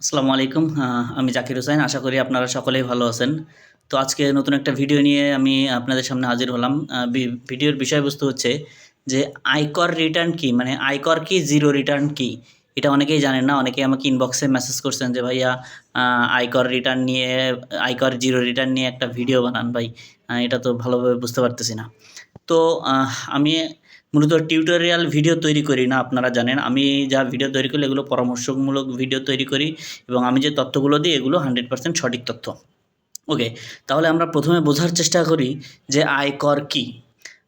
আসসালামু আলাইকুম। আমি জাকির হোসেন, আশা করি আপনারা সকলেই ভালো আছেন। তো আজকে নতুন একটা ভিডিও নিয়ে আমি আপনাদের সামনে হাজির হলাম। ভিডিওর বিষয়বস্তু হচ্ছে যে, আয়কর রিটার্ন কি? মানে আয়কর কি জিরো রিটার্ন কি? এটা অনেকেই জানেন না, অনেকেই আমাকে ইনবক্সে মেসেজ করছেন যে, ভাইয়া আয়কর রিটার্ন নিয়ে, আয়কর জিরো রিটার্ন নিয়ে একটা ভিডিও বানান ভাই। এটা তো ভালোভাবে বুঝতে পারতেছি না। তো আমি মূলত টিউটোরিয়াল ভিডিও তৈরি করি না, আপনারা জানেন। আমি যা ভিডিও তৈরি করি, এগুলো পরামর্শমূলক ভিডিও তৈরি করি এবং আমি যে তথ্যগুলো দিই, এগুলো হান্ড্রেড পার্সেন্ট সঠিক তথ্য। ওকে তাহলে আমরা প্রথমে বোঝার চেষ্টা করি যে আয়কর কি।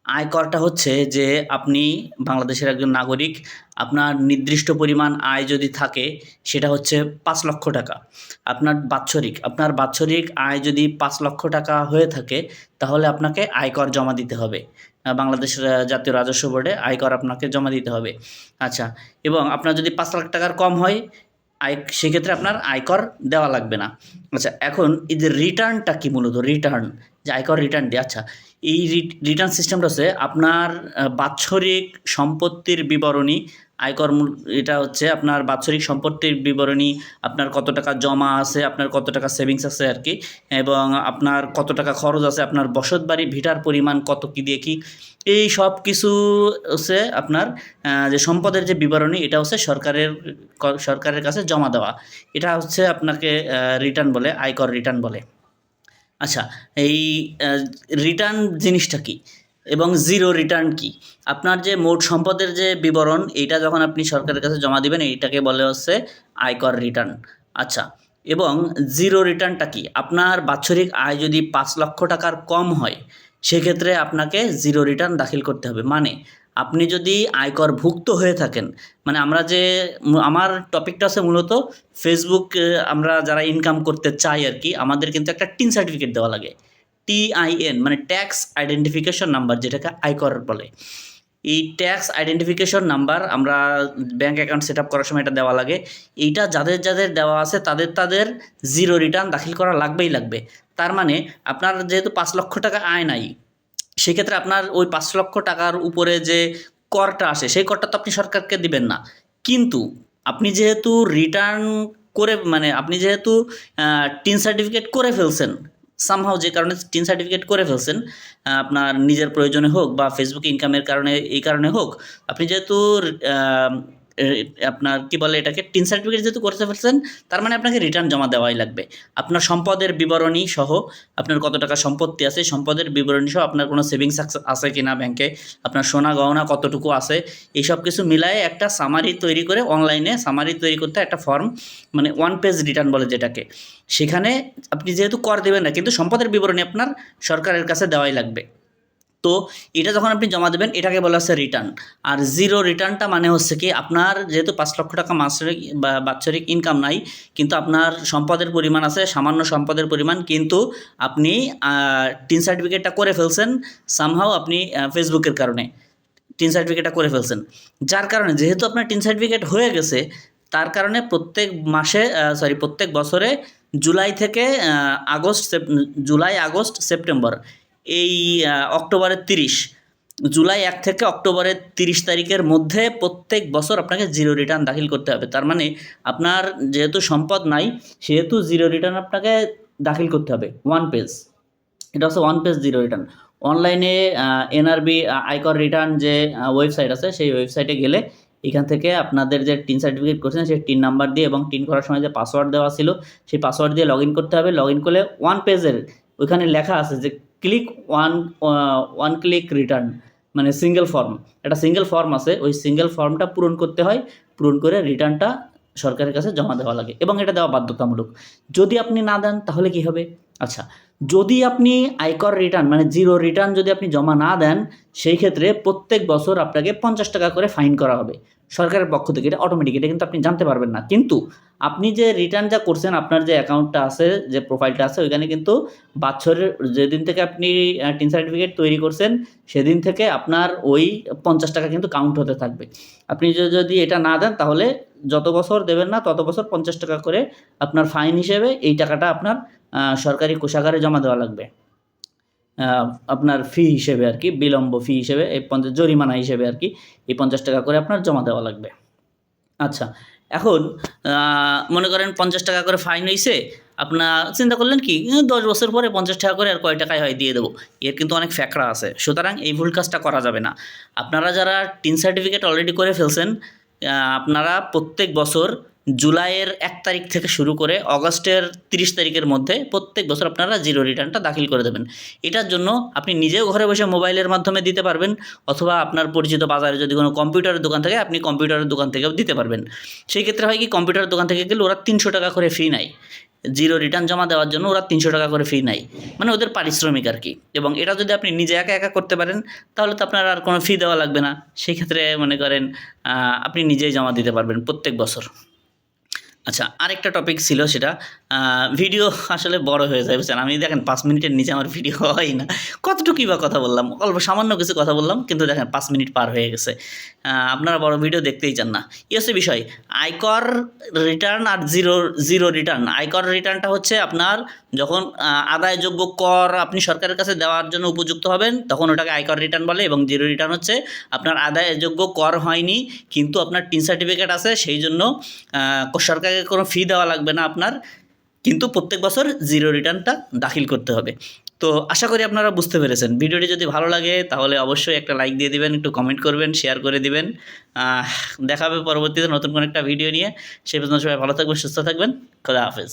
আয়করটা হচ্ছে যে আপনি বাংলাদেশের একজন নাগরিক আপনার নির্দিষ্ট পরিমাণ আয় যদি থাকে সেটা হচ্ছে পাঁচ লক্ষ টাকা। আপনার বাৎসরিক আপনার বাৎসরিক আয় যদি পাঁচ লক্ষ টাকা হয়ে থাকে তাহলে আপনাকে আয়কর জমা দিতে হবে। আহ, বাংলাদেশ আহ, জাতীয় রাজস্ব বোর্ডে আয়কর আপনাকে জমা দিতে হবে। আচ্ছা এবং আপনার যদি পাঁচ লাখ টাকার কম হয় আয় সেক্ষেত্রে আপনার আয়কর দেওয়া লাগবে না। আচ্ছা এখন এই যে রিটার্নটা কি মূলত? রিটার্ন যে আয়কর রিটার্ন দিয়ে আচ্ছা এই রিটার্ন সিস্টেমটা হচ্ছে আপনার বাৎসরিক সম্পত্তির বিবরণী আয়কর এটা হচ্ছে আপনার বাৎসরিক সম্পত্তির বিবরণী, আপনার কত টাকা জমা আছে, আপনার কত টাকা সেভিংস আছে আর কি, এবং আপনার কত টাকা খরচ আছে, আপনার বসত বাড়ি, ভিটার পরিমাণ কত, কি দিয়ে কি, এই সব কিছু হচ্ছে আপনার যে সম্পদের যে বিবরণী, এটা হচ্ছে সরকারের সরকারের কাছে জমা দেওয়া। এটা হচ্ছে আপনাকে রিটার্ন বলে আয়কর রিটার্ন বলে। আচ্ছা এই রিটার্ন জিনিসটা কি? এবং জিরো রিটার্ন কি? আপনার যে মোট সম্পদের যে বিবরণ, এইটা যখন আপনি সরকারের কাছে জমা দিবেন, এইটাকে বলে হচ্ছে আয়কর রিটার্ন আচ্ছা এবং জিরো রিটার্নটা কি? আপনার বাৎসরিক আয় যদি পাঁচ লক্ষ টাকার কম হয়, সেক্ষেত্রে আপনাকে জিরো রিটার্ন দাখিল করতে হবে। মানে আপনি যদি আয়কর ভুক্ত হয়ে থাকেন মানে আমরা যে আমার টপিকটা আছে মূলত ফেসবুক আমরা যারা ইনকাম করতে চাই আর কি, আমাদের কিন্তু একটা টিন সার্টিফিকেট দেওয়া লাগে। টিআইএন মানে ট্যাক্স আইডেন্টিফিকেশন নাম্বার যেটাকে আয়কর বলে। এই ট্যাক্স আইডেন্টিফিকেশন নাম্বার আমরা ব্যাঙ্ক অ্যাকাউন্ট সেট আপ করার সময় এটা দেওয়া লাগে। এইটা যাদের যাদের দেওয়া আছে, তাদের তাদের জিরো রিটার্ন দাখিল করা লাগবেই লাগবে। তার মানে আপনার যেহেতু পাঁচ লক্ষ টাকা আয় নাই সেক্ষেত্রে আপনার ওই পাঁচ লক্ষ টাকার উপরে যে করটা আসে, সেই করটা তো আপনি সরকারকে দিবেন না। কিন্তু আপনি যেহেতু রিটার্ন করে মানে আপনি যেহেতু টিন সার্টিফিকেট করে ফেলছেন সামহাও যে কারণে টিন সার্টিফিকেট করে ফেলছেন আপনার নিজের প্রয়োজনে হোক বা ফেসবুক ইনকামের কারণে, এই কারণে হোক, আপনি যেহেতু আপনার কি বলে এটাকে? টিন সার্টিফিকেট যেহেতু করতে ফেলছেন তার মানে আপনাকে রিটার্ন জমা দেওয়াই লাগবে। আপনার সম্পদের বিবরণী সহ আপনার কত টাকা সম্পত্তি আছে, সম্পদের বিবরণী সহ আপনার কোনো সেভিংস আছে কি না ব্যাংকে আপনার সোনা গহনা কতটুকু আছে? এই সব কিছু মিলায়ে একটা সামারি তৈরি করে অনলাইনে সামারি তৈরি করতে একটা ফর্ম মানে ওয়ান পেজ রিটার্ন বলে যেটাকে। সেখানে আপনি যেহেতু কর দেবেন না, কিন্তু সম্পদের বিবরণী আপনার সরকারের কাছে দেওয়াই লাগবে। তো এটা যখন আপনি জমা দেবেন, এটাকে বলা হচ্ছে রিটার্ন আর জিরো রিটার্নটা মানে হচ্ছে কি, আপনার যেহেতু পাঁচ লক্ষ টাকা মাসিক বা বাৎসরিক ইনকাম নাই, কিন্তু আপনার সম্পদের পরিমাণ আছে, সামান্য সম্পদের পরিমাণ, কিন্তু আপনি টিন সার্টিফিকেটটা করে ফেলছেন সামহাও আপনি ফেসবুকের কারণে। টিন সার্টিফিকেটটা করে ফেলছেন। যার কারণে, যেহেতু আপনার টিন সার্টিফিকেট হয়ে গেছে, তার কারণে প্রত্যেক মাসে সরি প্রত্যেক বছরে জুলাই থেকে আগস্ট জুলাই, আগস্ট, সেপ্টেম্বর এই অক্টোবরের তিরিশ। জুলাই এক থেকে অক্টোবরের তিরিশ তারিখের মধ্যে প্রত্যেক বছর আপনাকে জিরো রিটার্ন দাখিল করতে হবে। তার মানে আপনার যেহেতু সম্পদ নাই, সেহেতু জিরো রিটার্ন আপনাকে দাখিল করতে হবে। ওয়ান পেজ এটা হচ্ছে ওয়ান পেজ জিরো রিটার্ন অনলাইনে এনআরবি আয়কর রিটার্ন যে ওয়েবসাইট আছে, সেই ওয়েবসাইটে গেলে এখান থেকে আপনাদের যে টিন সার্টিফিকেট করছেন, সেই টিন নাম্বার দিয়ে এবং টিন করার সময় যে পাসওয়ার্ড দেওয়া ছিল, সেই পাসওয়ার্ড দিয়ে লগ করতে হবে। লগ করলে ওয়ান পেজের ওইখানে লেখা আছে যে click one one click return মানে সিঙ্গেল ফর্ম একটা সিঙ্গেল ফর্ম আছে, ওই সিঙ্গেল ফর্মটা পূরণ করতে হয়, পূরণ করে রিটার্নটা সরকারের কাছে জমা দেওয়া লাগে এবং এটা দেওয়া বাধ্যতামূলক। যদি আপনি না দেন, তাহলে কি হবে? আচ্ছা যদি আপনি আয়কর রিটার্ন মানে জিরো রিটার্ন যদি আপনি জমা না দেন, সেই ক্ষেত্রে প্রত্যেক বছর আপনাকে পঞ্চাশ টাকা করে ফাইন করা হবে। সরকারের পক্ষ থেকে এটা অটোমেটিক এটা কিন্তু আপনি জানতে পারবেন না। কিন্তু আপনি যে রিটার্ন যা করছেন, আপনার যে অ্যাকাউন্টটা আছে, যে প্রোফাইলটা আছে, ওইখানে কিন্তু বছরের, যেদিন থেকে আপনি টিন সার্টিফিকেট তৈরি করছেন, সেদিন থেকে আপনার ওই পঞ্চাশ টাকা কিন্তু কাউন্ট হতে থাকবে। আপনি যদি এটা না দেন, তাহলে যত বছর দেবেন না, তত বছর পঞ্চাশ টাকা করে আপনার ফাইন হিসেবে এই টাকাটা আপনার সরকারি কোষাগারে জমা দেওয়া লাগবে। আপনার ফি হিসেবে আর কি, বিলম্ব ফি হিসেবে, এই পঞ্চাশ জরিমানা হিসেবে আর কি, এই পঞ্চাশ টাকা করে আপনার জমা দেওয়া লাগবে। আচ্ছা এখন মনে করেন পঞ্চাশ টাকা করে ফাইন হয়েছে আপনার চিন্তা করলেন কি দশ বছর পরে পঞ্চাশ টাকা করে আর কয় টাকায় হয় দিয়ে দেবো। এর কিন্তু অনেক ফ্যাকড়া আছে, সুতরাং এই ভুল কাজটা করা যাবে না। আপনারা যারা টিন সার্টিফিকেট অলরেডি করে ফেলছেন আপনারা প্রত্যেক বছর জুলাইয়ের এক তারিখ থেকে শুরু করে অগস্টের তিরিশ তারিখের মধ্যে প্রত্যেক বছর আপনারা জিরো রিটার্নটা দাখিল করে দেবেন। এটার জন্য আপনি নিজেও ঘরে বসে মোবাইলের মাধ্যমে দিতে পারবেন অথবা আপনার পরিচিত বাজারে যদি কোনো কম্পিউটারের দোকান থাকে, আপনি কম্পিউটারের দোকান থেকেও দিতে পারবেন। সেই ক্ষেত্রে হয় কি, কম্পিউটারের দোকান থেকে গেলে ওরা তিনশো টাকা করে ফি নেয়। জিরো রিটার্ন জমা দেওয়ার জন্য ওরা তিনশো টাকা করে ফি নেয়। মানে ওদের পারিশ্রমিক আর কি। এবং এটা যদি আপনি নিজে একা একা করতে পারেন, তাহলে তো আপনার আর কোনো ফি দেওয়া লাগবে না। সেই ক্ষেত্রে মনে করেন আপনি নিজেই জমা দিতে পারবেন প্রত্যেক বছর। আচ্ছা আরেকটা টপিক ছিল সেটা ভিডিও আসলে বড় হয়ে যায় বুঝছেন? আমি দেখেন পাঁচ মিনিটের নিচে আমার ভিডিও হয় না। কতটুকুই বা কথা বললাম? অল্প সামান্য কিছু কথা বললাম কিন্তু দেখেন পাঁচ মিনিট পার হয়ে গেছে। আপনারা বড় ভিডিও দেখতেই চান না। এই হচ্ছে বিষয় আয়কর রিটার্ন আর জিরো জিরো রিটার্ন আয়কর রিটার্নটা হচ্ছে আপনার যখন আদায়যোগ্য কর আপনি সরকারের কাছে দেওয়ার জন্য উপযুক্ত হবেন তখন ওটাকে আয়কর রিটার্ন বলে এবং জিরো রিটার্ন হচ্ছে আপনার আদায়যোগ্য কর হয়নি কিন্তু আপনার টিন সার্টিফিকেট আছে সেই জন্য আহ, সরকারকে কোনো ফি দেওয়া লাগবে না আপনার, কিন্তু প্রত্যেক বছর জিরো রিটার্নটা দাখিল করতে হবে। তো আশা করি আপনারা বুঝতে পেরেছেন। ভিডিওটি যদি ভালো লাগে, তাহলে অবশ্যই একটা লাইক দিয়ে দিবেন, একটু কমেন্ট করবেন শেয়ার করে দিবেন। দেখাবে পরবর্তীতে নতুন কোনো একটা ভিডিও নিয়ে। সেই পর্যন্ত সবাই ভালো থাকবেন, সুস্থ থাকবেন। খোদা হাফেজ।